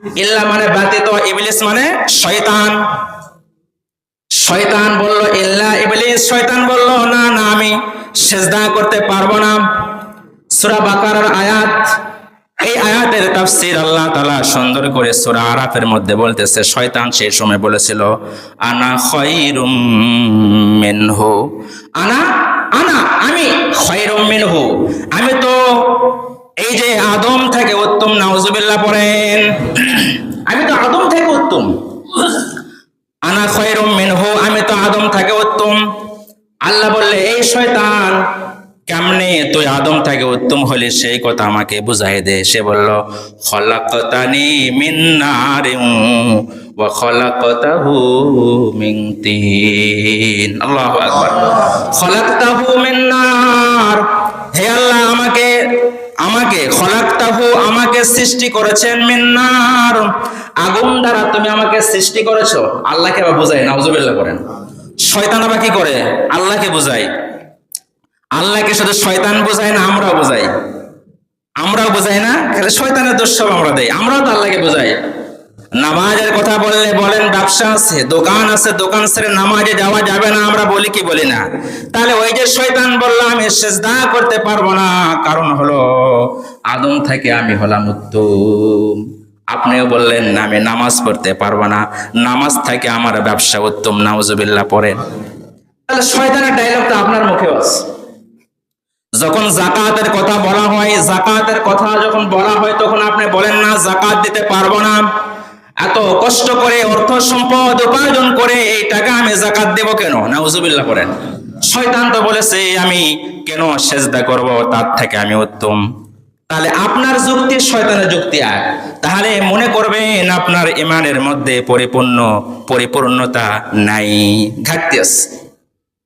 ইল্লা মানে ব্যতীত ইবলিস মানে শয়তান। শয়তান বলল, ইল্লা ইবলিস, শয়তান বলল, না না, আমি সেজদা করতে পারব না। সূরা বাকারার আয়াত, এই আয়াতের তাফসীর আল্লাহ তাআলা সুন্দর করে সূরা আরাফের মধ্যে বলতেছে, শয়তান সেই সময় বলেছিল, আনা খায়রুম মিনহু। আনা আনা, আমি খায়রুম মিনহু। আমি তো এই যে আদম থেকে উত্তম, নাউজুবিল্লাহ পড়েন। আমি তো আদম থেকে উত্তম। আনা খয়রুম মিনহু, আমি তো আদম থেকে উত্তম। আল্লাহ বললে, এই শয়তান, কেমনে তুই আদম থেকে উত্তম হলি? সেই কথা আমাকে বুঝাই দে। সে বলল, খলাকতানি মিন নারিন ওয়া খলাকতাহু মিন তিন। আল্লাহু আকবার। খলাকতাহু মিন নার। হে আল্লাহ, আমাকে আমাকে, খলাকতাহু আমাকে সৃষ্টি করেছেন মিন্নার আগুন দ্বারা তুমি আমাকে সৃষ্টি করেছ। আল্লাহকে আবার বোঝাই, নাউজুবিল্লাহ করেন শয়তান আবার কি করে? আল্লাহকে বোঝাই। আল্লাহকে শুধু শয়তান বোঝায় না, আমরাও বোঝাই। আমরাও বোঝাই না, খালি শয়তানের দোষ সব আমরা দেই। আমরাও তো আল্লাহকে বোঝাই। নামাজের কথা বললে বলেন, ব্যবসা আছে, দোকান আছে, দোকান ছেড়ে নামাজে যাওয়া যাবে না, আমরা বলি কি বলি না। তাহলে ওই যে শয়তান বলল, আমি সেজদা করতে পারব না। কারণ হলো, আদম থেকে আমি হলাম উত্তম। আপনিও বললেন, না, আমি নামাজ পড়তে পারব না। নামাজ থেকে আমার ব্যবসা উত্তম, নাউজুবিল্লাহ, পড়েন। তাহলে শয়তানের ডায়লগটা আপনার মুখেও আছে। যখন জাকাতের কথা বলা হয়, জাকাতের কথা যখন বলা হয়, তখন আপনি বলেন, না, জাকাত দিতে পারব না। এত কষ্ট করে অর্থ সম্পদ উপার্জন করে এই টাকা আমি জাকাত দেব কেন? না নাউজুবিল্লাহ করেন শয়তান তো বলেছে, আমি কেন সেজদা করব? তার থেকে আমি উত্তম। তাহলে আপনার যুক্তি শয়তানের যুক্তি আর। তাহলে মনে করবেন আপনার ইমানের মধ্যে পরিপূর্ণ, পরিপূর্ণতা নাই। ঘাটতি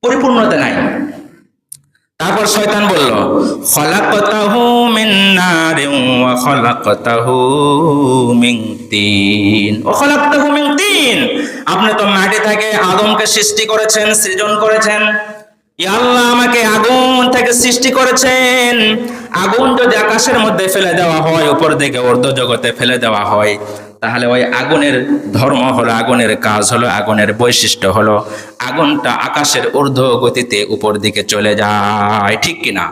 পরিপূর্ণতা নাই। তারপর শয়তান বলল, খলাকতাহু মিন নারিন ওয়া খলাকতাহু মিন তিন। ও খলাকতাহু মিন তিন? আপনি তো মাটি থেকে আদমকে সৃষ্টি করেছেন, সৃজন করেছেন। ইয়া আল্লাহ আমাকে আগুন থেকে সৃষ্টি করেছেন। আগুন যদি আকাশের মধ্যে ফেলে দেওয়া হয়, উপর দিকে অর্ধ জগতে ফেলে দেওয়া হয় তাহলে ওই আগুনের ধর্ম হলো, আগুনের কাজ হলো, আগুনের বৈশিষ্ট্য হলো। আগুনটা আকাশের ঊর্ধ্ব গতিতে উপর দিকে চলে যায়, ঠিক কিনা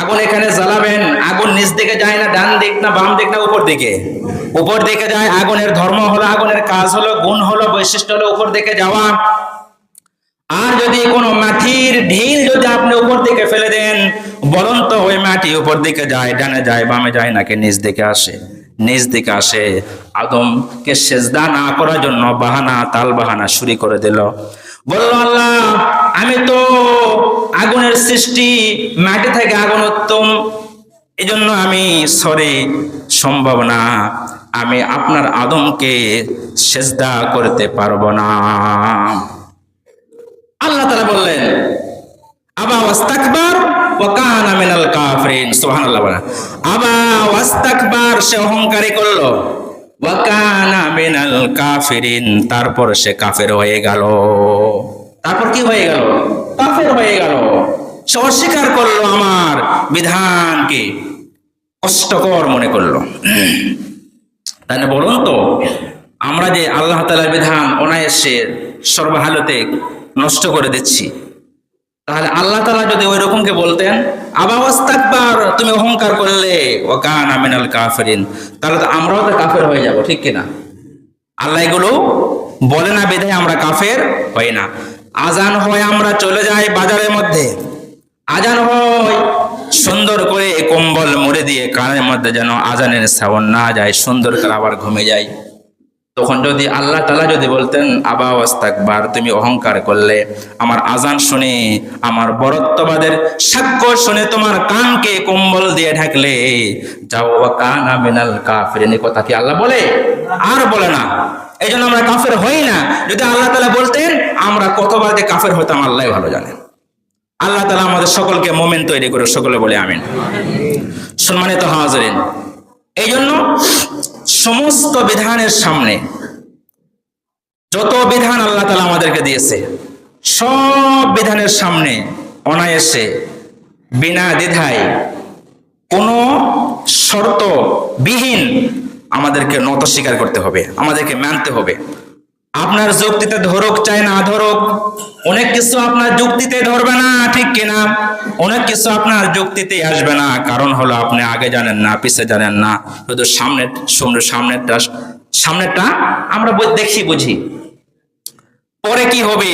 আগুন এখানে জ্বালাবেন, আগুন নিচ দিকে যায় না, ডান দিক না, বাম দিক না উপর দিকে উপর দিকে যায়, আগুনের ধর্ম হলো, আগুনের কাজ হলো, গুণ হলো, বৈশিষ্ট্য হলো উপর দিকে যাওয়া। আর যদি কোনো মাটির ঢিল যদি আপনি উপর দিকে ফেলে দেন বরং তো ওই মাটি উপর দিকে যায়, ডানে যায়, বামে যায় নাকি নিচ দিকে আসে। নিচ দিকে আসে। আদমকে সেজদা না করার জন্য বাহানা তাল বাহানা শুরু করে দিল। বলল, আল্লাহ, আমি তো আগুনের সৃষ্টি, মাটি থেকে আগুন উত্তম। এই জন্য আমি সরে সম্ভব না। আমি আপনার আদমকে সেজদা করতে পারব না। আল্লাহ তাআলা বললেন, আবা ওয়াস্তাকবার ওয়া কানা মিনাল কাফিরিন, সুবহানাল্লাহ বলেন। আবা ওয়াস্তাকবার সে অহংকারী করল। ওয়া কানা মিনাল কাফিরিন, তারপর সে কাফের হয়ে গেল। তারপর কি হয়ে গেল? কাফের হয়ে গেল। সে অস্বীকার করল আমার বিধানকে। কষ্টকর মনে করল। তাহলে বলুন তো, আমরা যে আল্লাহ তালার বিধান অনায়াসে সর্বহালতে নষ্ট করে দিচ্ছি তাহলে আল্লাহ তালা যদি ওই রকমকে বলতেন আবাস্তাকবার তুমি অহংকার করলে ও কান আমিনাল কাফেরিন তাহলে তো আমরাও তো কাফের হয়ে যাব, ঠিক কিনা? আল্লাহ এগুলো বলে না, বেঁধে আমরা কাফের হই না। আজান হয়, আমরা চলে যাই বাজারের মধ্যে। আজান হয়, সুন্দর করে কম্বল মুড়ে দিয়ে কানের মধ্যে যেন আজানের সাবন না যায়, সুন্দর করে আবার ঘুমে যায় তখন যদি আল্লাহ তালা যদি বলতেন, আবা ওয়াস্তাকবার, তুমি অহংকার করলে, আমার আজান শুনে, আমার বরত্ববাদের সাক্ষ্য শুনে তোমার কানকে কম্বল দিয়ে ঢাকলে, যাও কান আমিনাল কাফিরিন। এই কথা কি আল্লাহ বলে? আর বলে না। এই জন্য আমরা কাফের হই না। যদি আল্লাহ তালা বলতেন, আমরা কতবার যে কাফের হতাম, আল্লাহ ভালো জানেন। আল্লাহ তালা আমাদের সকলকে মোমেন্ট তৈরি করে সকলে বলে আমিন। সম্মানিত হাজরিন এই জন্য সমস্ত বিধানের সামনে যত বিধান আল্লাহ তালা আমাদেরকে দিয়েছে, সব বিধানের সামনে অনায়াসে, বিনা দ্বিধায়, কোনো শর্ত বিহীন আমাদেরকে নত স্বীকার করতে হবে, আমাদেরকে মানতে হবে। আপনার যুক্তিতে ধরুক, চাই না ধরুক, অনেক কিছু আপনার যুক্তিতে ধরবে না, ঠিক কিনা? অনেক কিছু আপনার যুক্তিতে আসবে না। কারণ হলো আপনি আগে জানেন না, পিছে জানেন না। শুধু সামনে সামনে সামনেরটা সামনেরটা আমরা দেখি, বুঝি। পরে কি হবে?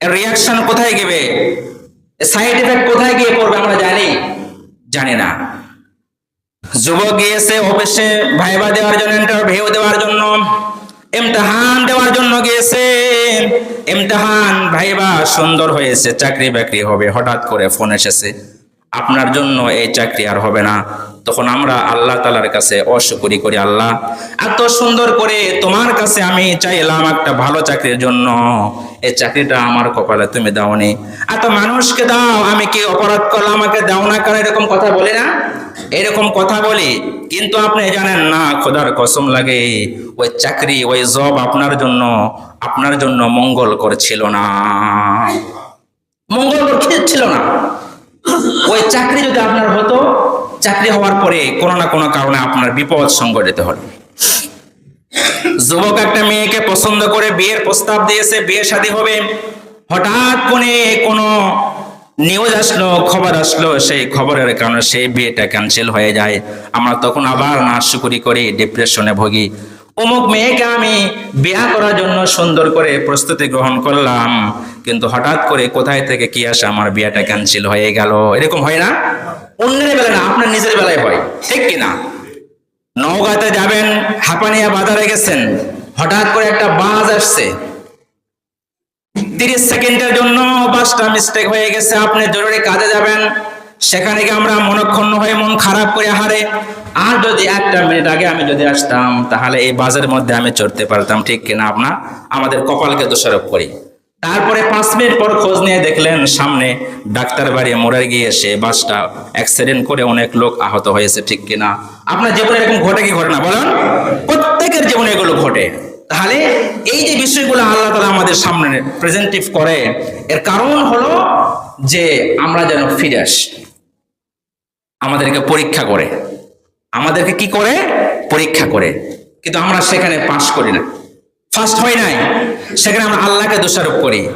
রিয়াকশন কোথায় গেবে? সাইড এফেক্ট কোথায় গিয়ে পড়বে আমরা জানি? জানি না। যুবক গিয়েছে অফিসে ভাইবা দেওয়ার জন্য ইন্টারভিউ দেওয়ার জন্য। ইমতিহান দেওয়ার জন্য গিয়েছে ইমতিহান ভাইবা সুন্দর হয়েছে, চাকরি বাকরি হবে, হঠাৎ করে ফোন এসেছে। আপনার জন্য এই চাকরি আর হবে না। তখন আমরা আল্লাহ তালার কাছে অশুকরি করি, আল্লাহ, এত সুন্দর করে তোমার কাছে আমি চাইলাম একটা ভালো চাকরির জন্য। এই চাকরিটা আমার কপালে তুমি দাওনি। এত মানুষকে দাও, আমি কি অপরাধ করলাম, আমাকে দাও না কারণ এরকম কথা বলে না? এরকম কথা বলি কিন্তু আপনি জানেন না, খোদার কসম লাগে, ওই চাকরি, ওই জব আপনার জন্য আপনার জন্য মঙ্গল করছিল না। মঙ্গল ছিল না। ওই চাকরি যদি আপনার হতো, চাকরি হওয়ার পরে কোনো না কোনো কারণে আপনার বিপদ সংঘটিত হলো। যুবক একটা মেয়েকে পছন্দ করে, বিয়ের প্রস্তাব দিয়েছে, বিয়ে শাদী হবে। হঠাৎ কোনে কোনো নিউজ আসলো, খবর আসলো, সেই খবরের কারণে সেই বিয়েটা ক্যান্সেল হয়ে যায়। আমরা তখন আবার নাশুকুরি করি ডিপ্রেশনে ভুগি। অমুক মেয়েকে আমি বিয়া করার জন্য সুন্দর করে প্রস্তুতি গ্রহণ করলাম, কিন্তু হঠাৎ করে কোথায় থেকে কি আসে আমার বিয়েটা ক্যান্সেল হয়ে গেল? এরকম হয় না? অন্যের বেলায় না, আপনার নিজের বেলায় হয়, ঠিক কিনা? নওগাঁতে যাবেন, হাঁপানিয়া বাজারে গেছেন, হঠাৎ করে একটা বাস আসছে। তিরিশ সেকেন্ডের জন্য বাসটা মিস্টেক হয়ে গেছে, আপনি জরুরি কাজে যাবেন। সেখানে গিয়ে আমরা মনক্ষুণ্ণ হয়ে মন খারাপ করে হারে আর যদি একটা মিনিট আগে আমি যদি আসতাম, তাহলে এই বাসের মধ্যে আমি চড়তে পারতাম, ঠিক কিনা আপনার আমাদের কপালকে দোষারোপ করি। তারপরে পাঁচ মিনিট পর খোঁজ নিয়ে দেখলেন, সামনে ডাক্তার বাড়ি মরে গিয়ে সে বাসটা অ্যাক্সিডেন্ট করে অনেক লোক আহত হয়েছে, ঠিক কিনা আপনার জীবনে এরকম ঘটে কি ঘটনা বলেন। প্রত্যেকের জীবনে এগুলো ঘটে। তাহলে এই যে বিষয়গুলো আল্লাহ তালা আমাদের সামনে প্রেজেন্টিভ করে, এর কারণ হলো যে আমরা যেন ফিরে আসি। আমাদেরকে পরীক্ষা করে। আমাদেরকে কি করে? পরীক্ষা করে। কিন্তু আমরা সেখানে পাশ করি না। ফার্স্ট হয় নাই। সেখানে আমরা আল্লাহকে দোষারোপ করি।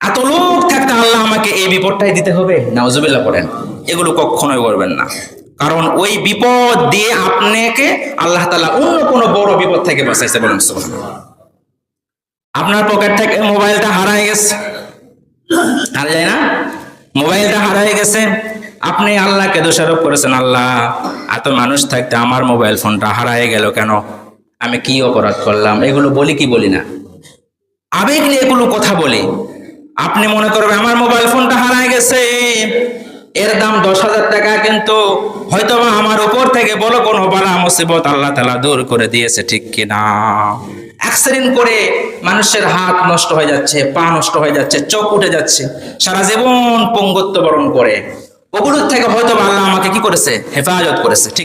এত লোক থাকতে আল্লাহ আমাকে এই বিপদটাই দিতে হবে? নাউজুবিল্লাহ পড়েন এগুলো কখনোই করবেন না। কারণ ওই বিপদ দিয়ে আপনাকে আল্লাহ তালা অন্য কোনো বড় বিপদ থেকে বাঁচাইছে বলুন আপনার পকেট থেকে মোবাইলটা হারায় গেছে। হারা যায় না? মোবাইলটা হারায় গেছে। আপনি আল্লাহকে দোষারোপ করেছেন, আল্লাহ, এত মানুষ থাকতে আমার মোবাইল ফোনটা হারায় গেল কেন? আমি কি অপরাধ করলাম? এগুলো বলি কি বলি না? আবেগ নিয়ে এগুলো কথা বলি। আপনি মনে করবেন আমার মোবাইল ফোনটা হারায় গেছে। এর দাম দশ হাজার টাকা, কিন্তু হয়তো আমার উপর থেকে বলো কোনো বালা মুসিবত আল্লাহ তালা দূর করে দিয়েছে, ঠিক কিনা? অ্যাক্সিডেন্ট করে মানুষের হাত নষ্ট হয়ে যাচ্ছে, পা নষ্ট হয়ে যাচ্ছে, চোখ উঠে যাচ্ছে, সারা জীবন পঙ্গত্ব বরণ করে। ওগুলোর থেকে হয়তো আল্লাহ আমাকে কি করেছে? হেফাজত করেছে, ঠিক